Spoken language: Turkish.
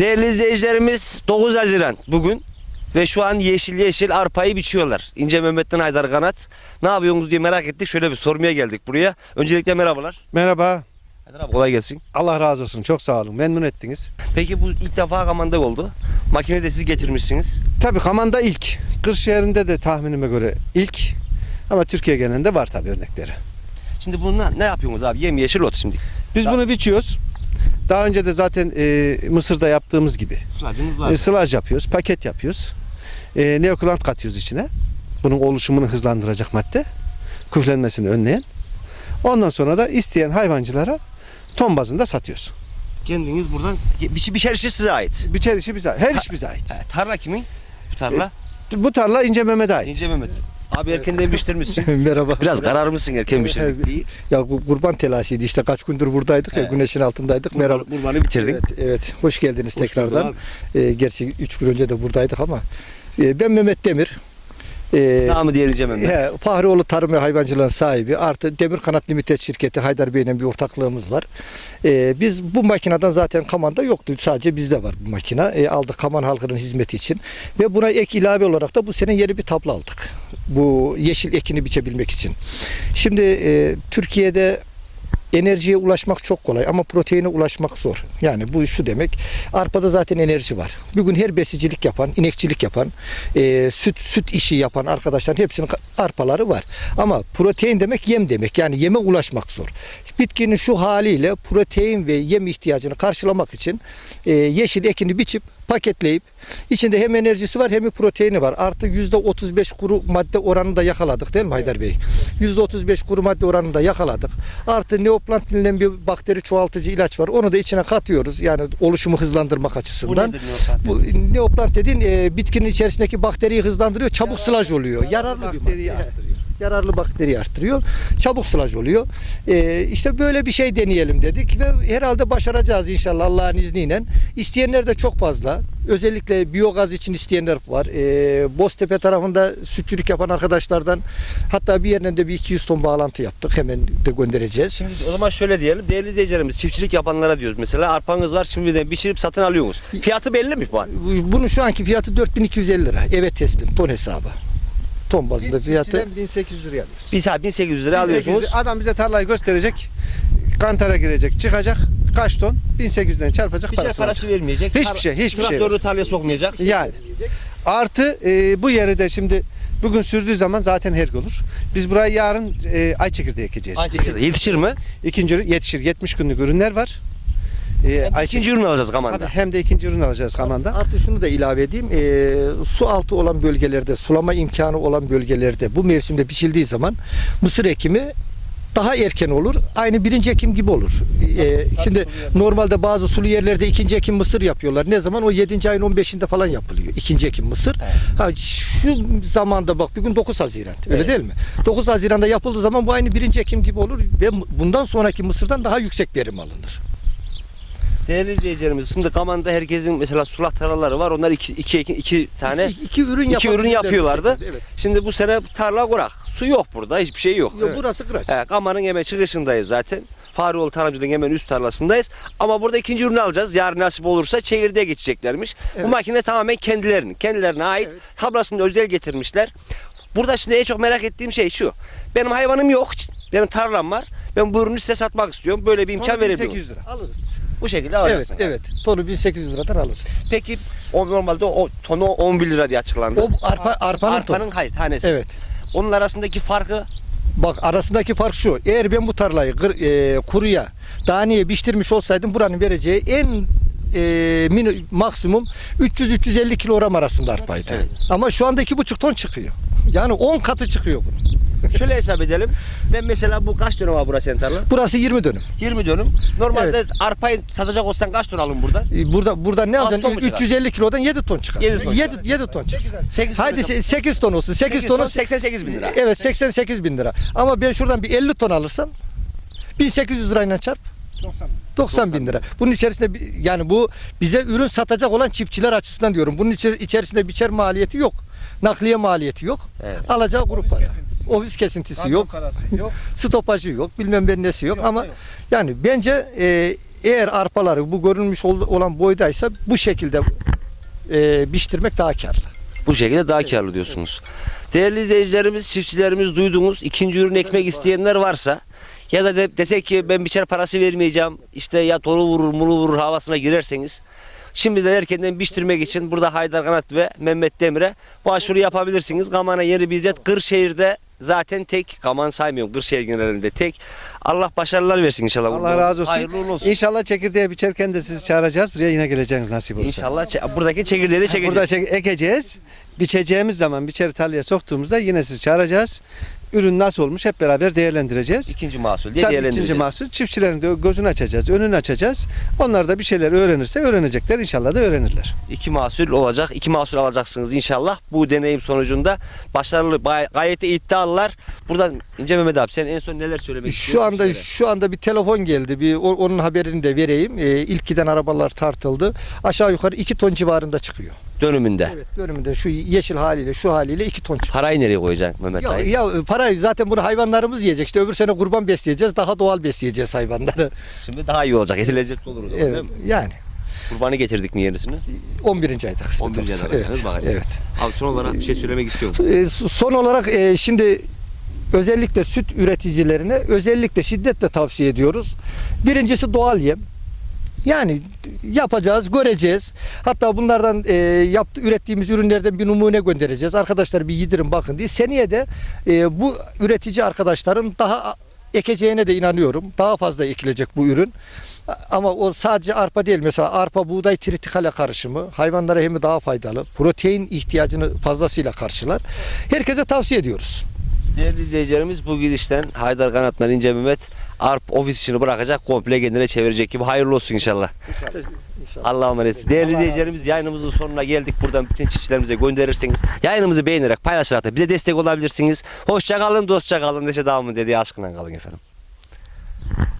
Değerli izleyicilerimiz 9 Haziran bugün ve şu an yeşil yeşil arpayı biçiyorlar. İnce Mehmet'ten Haydar Kanat. Ne yapıyorsunuz diye merak ettik. Şöyle bir sormaya geldik buraya. Öncelikle merhabalar. Merhaba. Haydar abi kolay gelsin. Allah razı olsun. Çok sağ olun. Memnun ettiniz. Peki bu ilk defa Kaman'da oldu. Makine de siz getirmişsiniz. Tabii Kaman'da ilk. Kırşehir'inde de tahminime göre ilk. Ama Türkiye genelinde var tabii örnekleri. Şimdi bununla ne yapıyorsunuz abi? Yem yeşil ot şimdi. Biz Da- bunu biçiyoruz. Daha önce de zaten e, Mısır'da yaptığımız gibi Sılacınız e, sılaj yapıyoruz, paket yapıyoruz. E, neokulant katıyoruz içine. Bunun oluşumunu hızlandıracak madde. Küflenmesini önleyen. Ondan sonra da isteyen hayvancılara ton bazında satıyoruz. Kendiniz buradan bir, bir şey size ait. Biçer işi bize ait. Her iş bize ait. Tarla kimin? Bu tarla. Bu tarla İnce Mehmet'e ait. İnce Mehmet. Abi erkenden biçtirmişsin. Merhaba. Biraz kararmışsın erken Evet, biçtirmek diye. Ya bu kurban telaşıydı işte kaç gündür buradaydık ya güneşin altındaydık. Merhaba. Kurbanı, kurbanı bitirdin. Evet, evet. Hoş geldiniz Hoş bulduk tekrardan. Ee, gerçi 3 gün önce de buradaydık ama. Ee, ben Mehmet Demir. Ee, Namı diğer İnce Mehmet. He, Fahrioğlu Tarım ve Hayvancılığın sahibi artı Demir Kanat Limited şirketi Haydar Bey'le bir ortaklığımız var. Ee, biz bu makineden zaten Kaman'da yoktu. Sadece bizde var bu makine. Ee, aldık Kaman halkının hizmeti için. Ve buna ek ilave olarak da bu sene yeni bir tablo aldık. Bu yeşil ekini biçebilmek için. Şimdi e, Türkiye'de enerjiye ulaşmak çok kolay ama proteine ulaşmak zor. Yani bu şu demek. Arpada zaten enerji var. Bugün her besicilik yapan, inekçilik yapan, e, süt süt işi yapan arkadaşların hepsinin arpaları var. Ama protein demek yem demek. Yani yeme ulaşmak zor. Bitkinin şu haliyle protein ve yem ihtiyacını karşılamak için e, yeşil ekini biçip paketleyip içinde hem enerjisi var hem de proteini var. Artı %35 kuru madde oranını da yakaladık değil mi Haydar Bey? %35 kuru madde oranını da yakaladık. Artı neoplant denilen bir bakteri çoğaltıcı ilaç var. Onu da içine katıyoruz. Yani oluşumu hızlandırmak Bu açısından. nedir Neoplant? Bu neoplant dediğin e, bitkinin içerisindeki bakteriyi hızlandırıyor. Çabuk sılaj oluyor. Yararlı bir bakteriyi madde. Yararlı bakteri arttırıyor. Çabuk sılaj oluyor. E, işte böyle bir şey deneyelim dedik ve herhalde başaracağız inşallah Allah'ın izniyle. İsteyenler de çok fazla. Özellikle biyogaz için isteyenler var. E, Boztepe tarafında sütçülük yapan arkadaşlardan hatta bir yerden de bir 200 ton bağlantı yaptık. Hemen de göndereceğiz. Şimdi o zaman şöyle diyelim. Değerli izleyicilerimiz çiftçilik yapanlara diyoruz. Mesela arpanız var şimdiden biçirip satın alıyorsunuz. Fiyatı belli mi bu an? Bunun şu anki fiyatı 4250 lira. Evet teslim ton hesabı. Ton bazında Biz fiyatı. çiftçiden 1800 liraya alıyoruz. Bir saat 1800 lira 1800 alıyorsunuz. Adam bize tarlayı gösterecek. Kantara girecek, çıkacak. Kaç ton? 1800'den çarpacak Bir şey parası. var. parası vermeyecek. Hiçbir şey, hiçbir şey Traktörü tarlaya sokmayacak. Yani. Artı e, bu yeri de şimdi bugün sürdüğü zaman zaten herg olur. Biz buraya yarın e, ay çekirdeği ekeceğiz. Ayçiçeği Yetişir mi? İkinci ürün yetişir. 70 günlük ürünler var. E, ay İkinci ürün alacağız Kaman'da. Tabii, hem de ikinci ürün alacağız Kaman'da. Artı şunu da ilave edeyim. Ee, su altı olan bölgelerde, sulama imkanı olan bölgelerde bu mevsimde biçildiği zaman mısır ekimi daha erken olur. Aynı birinci ekim gibi olur. Ee, şimdi normalde bazı sulu yerlerde ikinci ekim mısır yapıyorlar. Ne zaman? O 7. ayın 15'inde falan yapılıyor. İkinci ekim mısır. Ha, şu zamanda bak bugün 9 Haziran. Öyle Evet. değil mi? 9 Haziran'da yapıldığı zaman bu aynı birinci ekim gibi olur ve bundan sonraki mısırdan daha yüksek verim alınır. Değerli izleyicilerimiz şimdi Kaman'da herkesin mesela sulak tarlaları var. Onlar iki, iki, iki, iki tane. İki, iki ürün iki ürün bu yapıyorlardı. Evet. Şimdi bu sene tarla kurak. Su yok burada. Hiçbir şey yok. Yok, burası kıraç. He, Kaman'ın hemen çıkışındayız zaten. Farioğlu Tarımcılığın hemen üst tarlasındayız. Ama burada ikinci ürünü alacağız. Yarın nasip olursa çekirdeğe geçeceklermiş. Bu Evet. makine tamamen kendilerinin. Kendilerine ait. Evet. Tablasını özel getirmişler. Burada şimdi en çok merak ettiğim şey şu. Benim hayvanım yok. Benim tarlam var. Ben bu ürünü size satmak istiyorum. Böyle bir imkan verebilirim. 1800 lira. Alırız. Bu şekilde Evet, alacaksın. evet. Tonu 1800 liradan alırız. Peki o normalde o tonu 11 lira diye açıklandı. O arpa arpanın, Arpanın hayır tanesi. Evet. Onun arasındaki farkı Bak arasındaki fark şu. Eğer ben bu tarlayı gır- e, kuruya, daneye biçtirmiş olsaydım buranın vereceği en e, mini- maksimum 300-350 kilogram arasında arpaydı. Evet. Ama şu anda 2,5 ton çıkıyor. Yani 10 katı çıkıyor bunun. şöyle hesap edelim. Ben mesela bu kaç dönüm var burası senin tarla? Burası 20 dönüm. 20 dönüm. Normalde arpayı satacak olsan kaç ton alın buradan? E, Burada burada ne Altı alacaksın? ton mu çıkar? 350 kilodan 7 ton çıkar. Yedi ton 7, çıkar. 7 ton çıkar. 8 Hadi 8 ton olsun. 8, tonu 88 bin lira. Evet 88 bin lira. Ama ben şuradan bir 50 ton alırsam 1800 lirayla çarp 90 90 bin lira. Bunun içerisinde yani bu bize ürün satacak olan çiftçiler açısından diyorum. Bunun içer- içerisinde biçer maliyeti yok. Nakliye maliyeti yok. Evet. Alacağı grup Ofis para. kesintisi. Ofis kesintisi yok. yok. Stopajı yok. Bilmem ben nesi yok. Yok, Ama yok. yani bence e, eğer arpaları bu görünmüş ol- olan boydaysa bu şekilde e, biçtirmek daha karlı. Bu şekilde daha karlı diyorsunuz. Değerli izleyicilerimiz, çiftçilerimiz duydunuz. İkinci ürün ekmek isteyenler varsa ya da de, desek ki ben biçer parası vermeyeceğim. işte ya tonu vurur, mulu vurur havasına girerseniz Şimdiden erkenden biçtirmek için burada Haydar Kanat ve Mehmet Demir'e başvuru yapabilirsiniz. Kaman'a yeni bir izzet. Kırşehir'de zaten tek. Kaman saymıyorum. Kırşehir genelinde tek. Allah başarılar versin inşallah. Allah razı olsun. Hayırlı olsun. İnşallah çekirdeği biçerken de sizi çağıracağız. Buraya yine geleceğiniz nasip olursa. İnşallah buradaki çekirdeği de çekeceğiz. Burada çek- ekeceğiz. Biçeceğimiz zaman biçeri tarlaya soktuğumuzda yine sizi çağıracağız. Ürün nasıl olmuş hep beraber değerlendireceğiz. İkinci mahsul diye Tabii değerlendireceğiz. ikinci mahsul çiftçilerin de gözünü açacağız, önünü açacağız. Onlar da bir şeyler öğrenirse öğrenecekler. İnşallah da öğrenirler. İki mahsul olacak. iki mahsul alacaksınız inşallah. Bu deneyim sonucunda başarılı, bay- gayet de iddialılar. Buradan İnce Mehmet abi sen en son neler söylemek Şu istiyorsun anda şu anda bir telefon geldi. Bir o- onun haberini de vereyim. E, ilk giden arabalar tartıldı. Aşağı yukarı 2 ton civarında çıkıyor. Dönümünde. Evet, dönümünde şu yeşil haliyle şu haliyle 2 ton çıkıyor. Parayı nereye koyacaksın Mehmet Ya, ya parayı zaten bunu hayvanlarımız yiyecek. İşte öbür sene kurban besleyeceğiz. Daha doğal besleyeceğiz hayvanları. Şimdi daha iyi olacak. Eti lezzetli olur o zaman Evet. değil mi? Yani Kurbanı getirdik mi yenisini? 11. ayda kısmet 11. olsun. ayda Evet. bakacağız. Evet. Abi son olarak bir şey söylemek istiyorum. E, Son olarak e, şimdi özellikle süt üreticilerine özellikle şiddetle tavsiye ediyoruz. Birincisi doğal yem. Yani yapacağız, göreceğiz. Hatta bunlardan e, yaptı, ürettiğimiz ürünlerden bir numune göndereceğiz. Arkadaşlar bir yedirin bakın diye. Seneye de e, bu üretici arkadaşların daha ekeceğine de inanıyorum. Daha fazla ekilecek bu ürün. Ama o sadece arpa değil. Mesela arpa buğday tritikale karışımı hayvanlara hem daha faydalı. Protein ihtiyacını fazlasıyla karşılar. Herkese tavsiye ediyoruz. Değerli izleyicilerimiz bu gidişten Haydar Kanat'la İnce Mehmet ARP ofis işini bırakacak komple kendine çevirecek gibi hayırlı olsun inşallah. Allah'a emanet. Değerli izleyicilerimiz yayınımızın sonuna geldik. Buradan bütün çiftçilerimize gönderirseniz yayınımızı beğenerek paylaşarak da bize destek olabilirsiniz. Hoşça kalın, dostça kalın. Neşe devamı dediği aşkına kalın efendim.